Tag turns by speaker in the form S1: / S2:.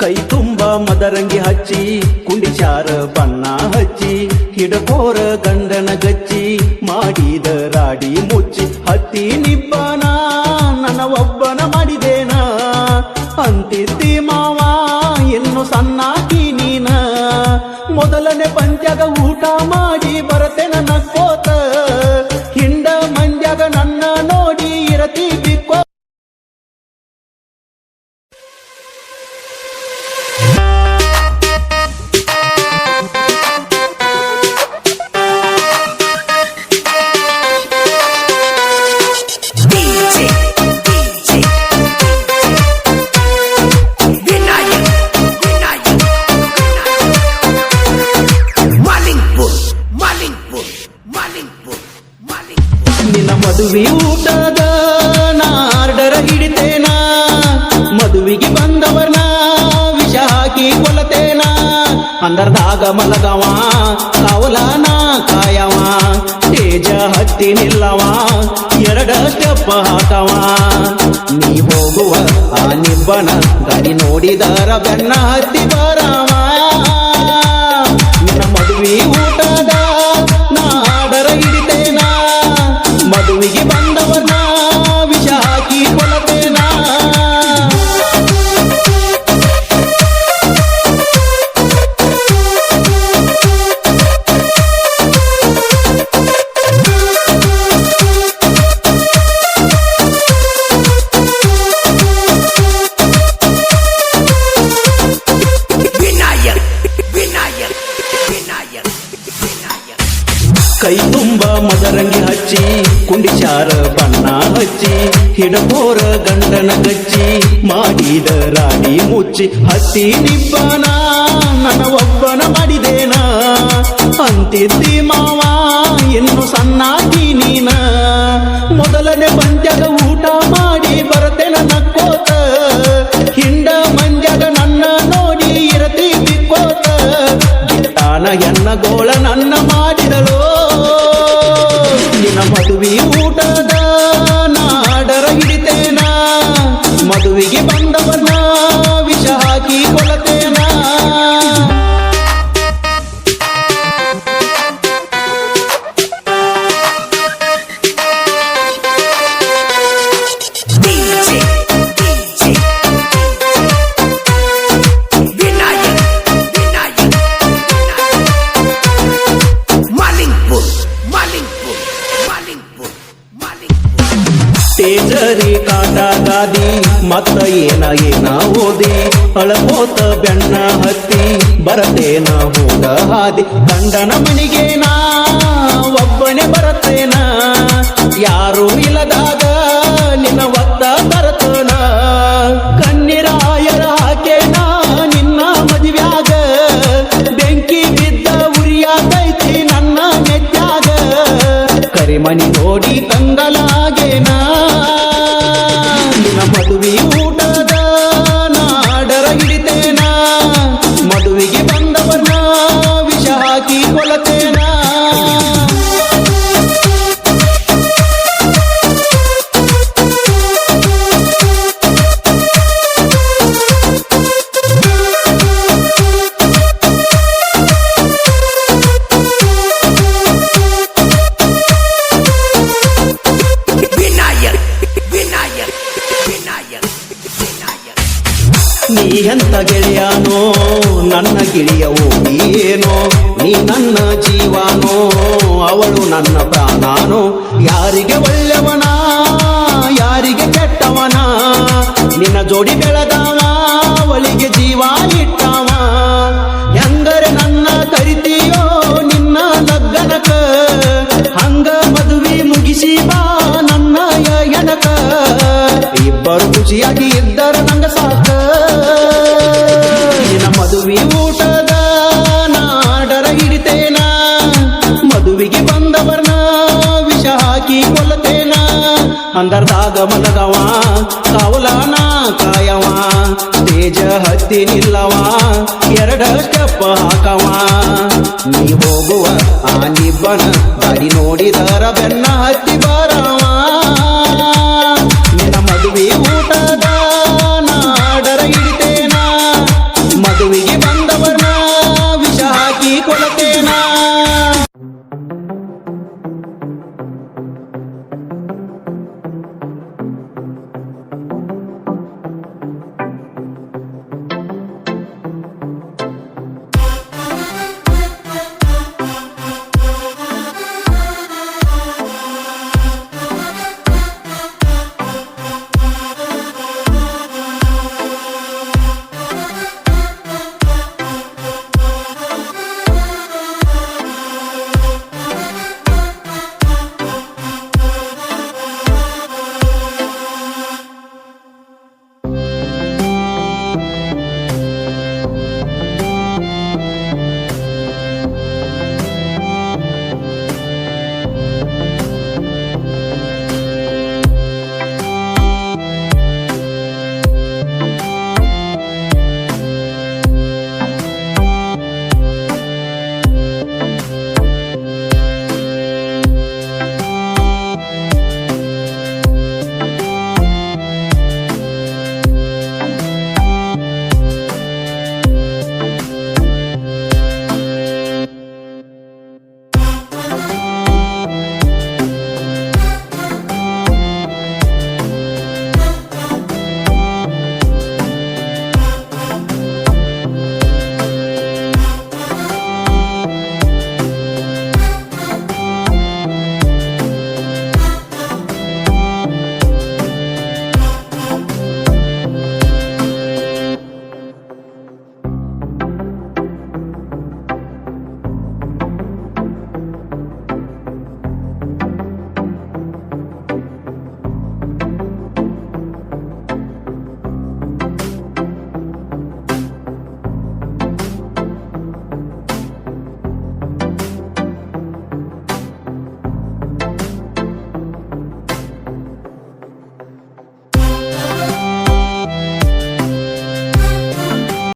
S1: ಕೈ ತುಂಬ ಮದರಂಗಿ ಹಚ್ಚಿ, ಕುಂಡಿಚಾರ ಬಣ್ಣ ಹಚ್ಚಿ ಹಿಡಕೋರ ಗಂಡನ ಗಚ್ಚಿ, ಮಾಡಿದ ರಾಡಿ ಮುಚ್ಚಿ, ಹತ್ತಿ ನಿಬ್ಬನ ನನ್ನ ಒಬ್ಬನ ಮಾಡಿದೇನ ಅಂತಿದ್ದಿ ಮಾವ ನಿನ್ನ ಮದುವೆ ಊಟದ ನಾರ್ಡರ ಹಿಡಿತೇನ? ಮದುವೆಗೆ ಬಂದವರ್ನ ವಿಷ ಹಾಕಿ ಕೊಲತೇನ ಅಂದರ್ದಾಗ ಮಲಗವ, ಕಾವಲಾನ ಕಾಯವ, ತೇಜ ಹತ್ತಿ ನಿಲ್ಲವ, ಎರಡ ಸ್ಟೆಪ್ ಹಾಕವ. ನೀ ಹೋಗುವ ಆ ನಿಬ್ಬನ ಗಡಿ ನೋಡಿದರ ಬೆನ್ನ ಹತ್ತಿ ಬರವ. ಕೈ ತುಂಬ ಮದರಂಗಿ ಹಚ್ಚಿ ಕುಂಡಿಚಾರ ಬಣ್ಣ ಹಚ್ಚಿ ಹಿಡಕೋರ ಗಂಡನ ಗಚ್ಚಿ ಮಾಡಿದ ರಾಣಿ ಮುಚ್ಚಿ ಹತ್ತಿ ನಿಬ್ಬನ ನನ್ನ ಒಬ್ಬನ ಮಾಡಿದೇನ ಅಂತಿದ್ದಿ ಮಾವ ಇನ್ನು ಸಣ್ಣಾಕಿ ನೀನ ಮೊದಲನೇ ಪಂಚಗ ಊಟ ಮಾಡಿ ಬರತೆನ ನಕ್ಕೋತ ಹಿಂಡ ಮಂಜಗ ನನ್ನ ನೋಡಿ ಇರತಿ ಬಿಕ್ಕೋತ ಗಿಟ್ಟಾನ ಎನ್ನ ಗೋಳ ಗಾದಿ ಮತ್ತ ಏನ ಏನ ಓದಿ, ಅಳಕೋತ ಬೆಣ್ಣ ಹತ್ತಿ, ಬರತೇನ ಹೋದ ಹಾದಿ. ಗಂಡನ ಮನಿಗೇನ ಒಬ್ಬನೇ ಬರತೇನ, ಯಾರು ಇಲ್ಲದಾಗ ನಿನ್ನ ಒತ್ತ ಬರತನ. ಕಣ್ಣೀರಾಯರ ಹಾಕೇನ, ನಿನ್ನ ಮದುವ್ಯಾಗ. ಬೆಂಕಿ ಬಿದ್ದ ಉರಿಯಾಗೈತಿ ನನ್ನ ನೆತ್ಯಾಗ ಕರಿಮಣಿ ನೋಡಿ ಕಂಗಲಾಗೇನ ನಿನ್ನ ಮದುವೆ ನನ್ನ ಜೀವಾನೋ, ಅವಳು ನನ್ನ ಪ್ರಾಣಾನೋ. ಯಾರಿಗೆ ಒಳ್ಳೆವನ ಯಾರಿಗೆ ಕೆಟ್ಟವನ? ನಿನ್ನ ಜೋಡಿ ಬೆಳೆದವ ಅವಳಿಗೆ ಜೀವ ಇಟ್ಟವ ಹೆಂಗರೆ ನನ್ನ ಕರಿತೀಯೋ, ನಿನ್ನ ಲಗ್ಗನಕ ಹಂಗ ಮದುವೆ ಮುಗಿಸಿ ಬಾ, ನನ್ನ ಯಯನಕ. ಇಬ್ಬರು ಖುಷಿಯಾಗಿ ಇದ್ದರೆ ನಂಗ ಸಾಕ. ನಿನ್ನ ಮದುವೆ ಊಟದ ಅಂದರ್ದಾಗ ಮಲಗವ, ಕಾವಲಾನ ಕಾಯವ, ತೇಜ ಹತ್ತಿ ನಿಲ್ಲವ, ಎರಡ ಸ್ಟೆಪ್ ಹಾಕವ. ನೀ ಹೋಗುವ ಆ ನಿಬ್ಬನ ಬರಿ ನೋಡಿದರ ಬೆನ್ನ ಹತ್ತಿ ಬರವ.